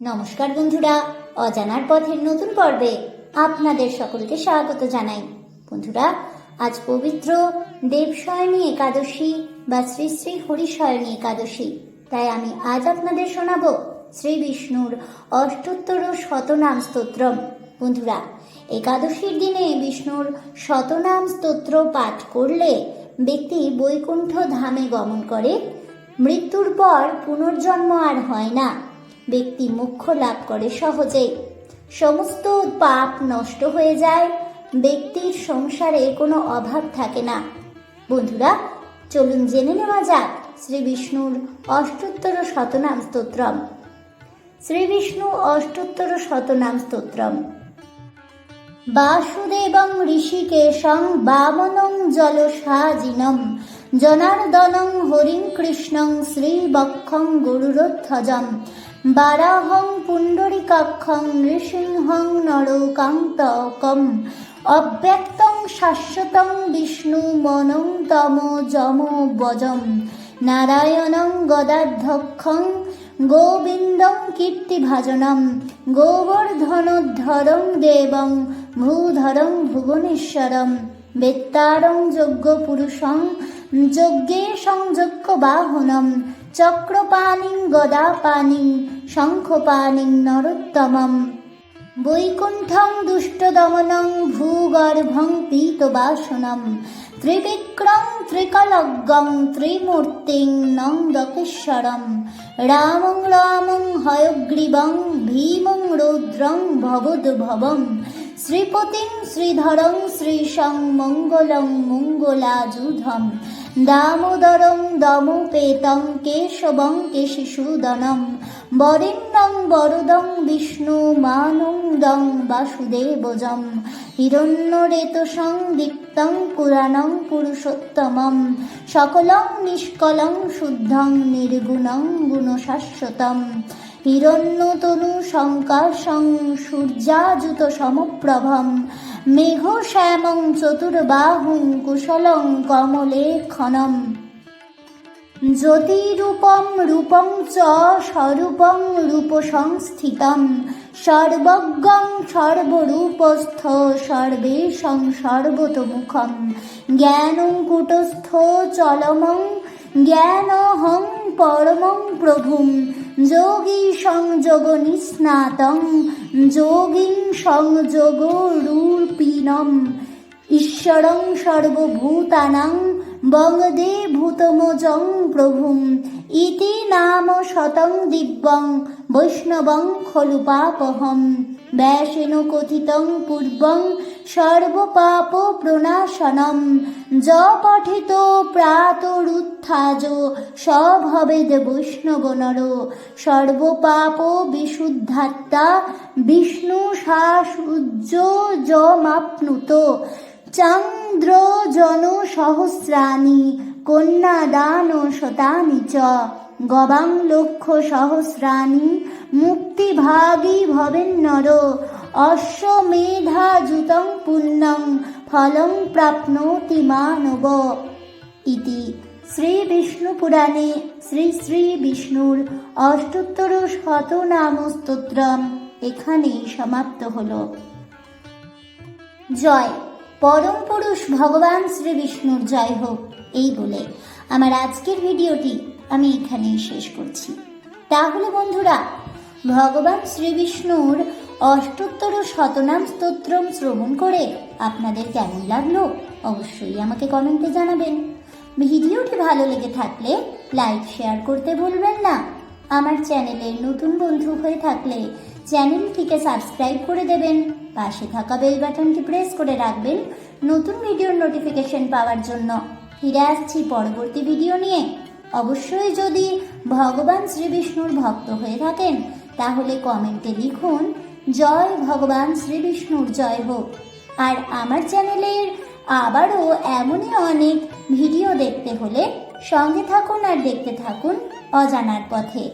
নমস্কার বন্ধুরা, অজানার পথের নতুন পর্বে আপনাদের সকলকে স্বাগত জানাই। বন্ধুরা, আজ পবিত্র দেবশয়নী একাদশী বা শ্রী শ্রী হরিশয়নী একাদশী। তাই আমি আজ আপনাদের শোনাবো শ্রী বিষ্ণুর অষ্টোত্তর শতনাম স্তোত্রম। বন্ধুরা, একাদশীর দিনে বিষ্ণুর শতনাম স্তোত্র পাঠ করলে ব্যক্তি বৈকুণ্ঠ ধামে গমন করে, মৃত্যুর পর পুনর্জন্ম আর হয় না। ব্যক্তি মুখ্য লাভ করে সহজেই। সমস্ত পাপ নষ্ট হয়ে যায়, ব্যক্তির সংসারে কোনো অভাব থাকে না। বন্ধুরা, চলুন জেনে নেওয়া যাক শ্রী বিষ্ণুর অষ্টোত্তর শতনাম স্তোত্রম। শ্রী বিষ্ণু অষ্টোত্তর শতনাম স্তোত্রম। বাসুদেবং ঋষিকেশং বামনং জলসাজিনম, জনার্দনং হরিং কৃষ্ণং শ্রীবক্ষং গরুরধ্বজম বারাহং পুণ্ডরিকাক্ষং নৃসিংহং নরকান্তকম। অব্যক্তং শাশ্বতং বিষ্ণু মনং তম যম বজম। নারায়ণং গদাধ্যক্ষং গোবিন্দং কীর্তিভাজনম। গোবর্ধনোদ্ধরং দেবং ভূধরং ভুবনেশ্বরম। বেত্তারং যজ্ঞপুরুষং যজ্ঞে সংযজ্ঞ বাহনম চক্রপাণিং, গদাপাণিং, শঙ্খপাণিং, নরোত্তমম। বৈকুণ্ঠং দুষ্টদমনং, ভূগর্ভং পীতবাসনম। ত্রিবিক্রম ত্রিকলগ্গং ত্রিমূর্তিং নন্দকেশ্বরম। রামং রামং হয়গ্রীবং, ভীমং রৌদ্রং ভবদ্ভবম। শ্রীপতিং শ্রীধরং শ্রীশং মঙ্গলং মঙ্গলাযুধম। দামোদরং দমোপেতং কেশবং কেশিসূদনম। বরেণ্যং বরদং বিষ্ণু মানন্দং বাসুদেবজম। হিরণ্যরেতসং দীপ্তং পুরাণং পুরুষোত্তমম। সকলং নিষ্কলং শুদ্ধং নির্গুণং গুণশাশ্বতম। হিরণ্যতনু শঙ্কাশং সূর্যাযুত সমপ্রভম। মেঘ শ্যামং চতুর্বাহুং কুশলং কমলেখনম। জ্যোতিরূপম রূপং চ স্বরূপং রূপসংস্থিতম। সর্বজ্ঞং সর্বরূপস্থ সর্বেশং সর্বতোমুখম। জ্ঞানং কুটস্থ চলমং। জ্ঞানহং পরমং প্রভুম। যোগী সংযোগ নিস্নাতং যোগীং সংযোগ রূপিণম। ঈশ্বরং সর্বভূতানাং বংদে ভূতমজং প্রভুম। ইতি নাম শতং দিব্যং বৈষ্ণবং খলু পাপহম। ব্যাসেন কথিতং পূর্বং সর্বপাপ প্রণাশনম। য পঠিত প্রাতরুত্থাজ সভবেদ বৈষ্ণব নর সর্বপাপ বিশুদ্ধাত্মা, বিষ্ণু শাসুজ্জমাপ্নুত চন্দ্র জন সহস্রাণি কন্যাদান শতানি চ। গবাং লক্ষ সহস্রাণি মুক্তিভাগী ভবেন্নর অশ্বমেধাযুতং পুণ্যং ফলং প্রাপ্নোতি মানব। ইতি শ্রী বিষ্ণু পুরাণে, শ্রী শ্রী বিষ্ণুর অষ্টোত্তর শতনাম স্তোত্রম এখানেই সমাপ্ত হল। জয়। পরম পুরুষ ভগবান শ্রী বিষ্ণুর। জয় হোক, এই বলে। আমার আজকের ভিডিওটি আমি এখানেই শেষ করছি। তাহলে বন্ধুরা, ভগবান শ্রী বিষ্ণুর অষ্টোত্তর শতনাম স্তোত্রম শ্রবণ করে আপনাদের কেমন লাগল অবশ্যই আমাকে কমেন্টে জানাবেন। ভিডিওটি ভালো লেগে থাকলে লাইক, শেয়ার করতে ভুলবেন না। আমার চ্যানেলের নতুন বন্ধু হয়ে থাকলে চ্যানেলটিকে সাবস্ক্রাইব করে দেবেন। পাশে থাকা বেল বাটনটি প্রেস করে রাখবেন নতুন ভিডিওর নোটিফিকেশন পাওয়ার জন্য। ফিরে আসছি পরবর্তী ভিডিও নিয়ে। অবশ্যই যদি ভগবান শ্রীবিষ্ণুর ভক্ত হয়ে থাকেন, তাহলে কমেন্টে লিখুন, জয় ভগবান শ্রীবিষ্ণুর জয় হোক। আর আমার চ্যানেলের আবারও এমনই অনেক ভিডিও দেখতে হলে সঙ্গে থাকুন আর দেখতে থাকুন অজানার পথে।